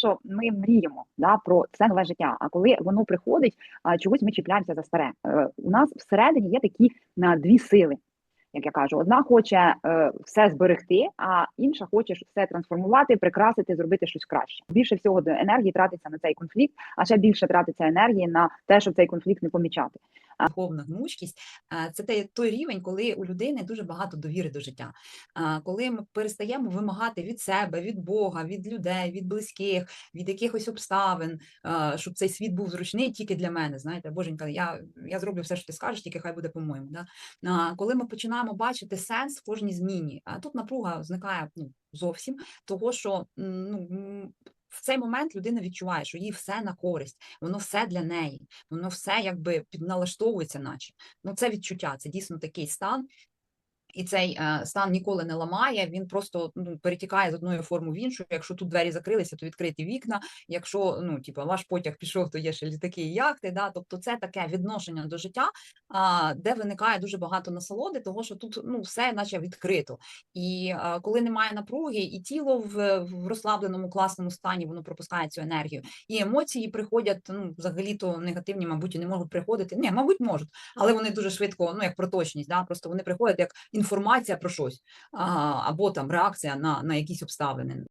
що ми мріємо да, про це нове життя. А коли воно приходить, а, чогось ми чіпляємося за старе. Е, У нас всередині є такі на дві сили. Як я кажу, одна хоче е, все зберегти, а інша хоче все трансформувати, прикрасити, зробити щось краще. Більше всього енергії тратиться на цей конфлікт, а ще більше тратиться енергії на те, щоб цей конфлікт не помічати. Духовна гнучкість це той рівень, коли у людини дуже багато довіри до життя. Коли ми перестаємо вимагати від себе, від Бога, від людей, від близьких, від якихось обставин, щоб цей світ був зручний тільки для мене. Знаєте, Боженька, я, я зроблю все, що ти скажеш, тільки хай буде по-моєму. Да? Коли ми починаємо бачити сенс в кожній зміні, а тут напруга зникає ну, зовсім, того що ну. В цей момент людина відчуває, що їй все на користь, воно все для неї, воно все якби підналаштовується, наче. Ну, це відчуття, це дійсно такий стан. І цей е, стан ніколи не ламає, він просто ну, перетікає з одної форми в іншу. Якщо тут двері закрилися, то відкриті вікна. Якщо ну, типу, ваш потяг пішов, то є ще літаки і яхти. Да? Тобто це таке відношення до життя, а, де виникає дуже багато насолоди, того що тут ну, все наче відкрито. І а, коли немає напруги, і тіло в, в розслабленому класному стані, воно пропускає цю енергію. І емоції приходять, ну, взагалі-то негативні, мабуть, і не можуть приходити. Ні, мабуть, можуть, але вони дуже швидко, ну як проточність, да? просто вони приходять як інформація про щось, або там реакція на, на якісь обставини.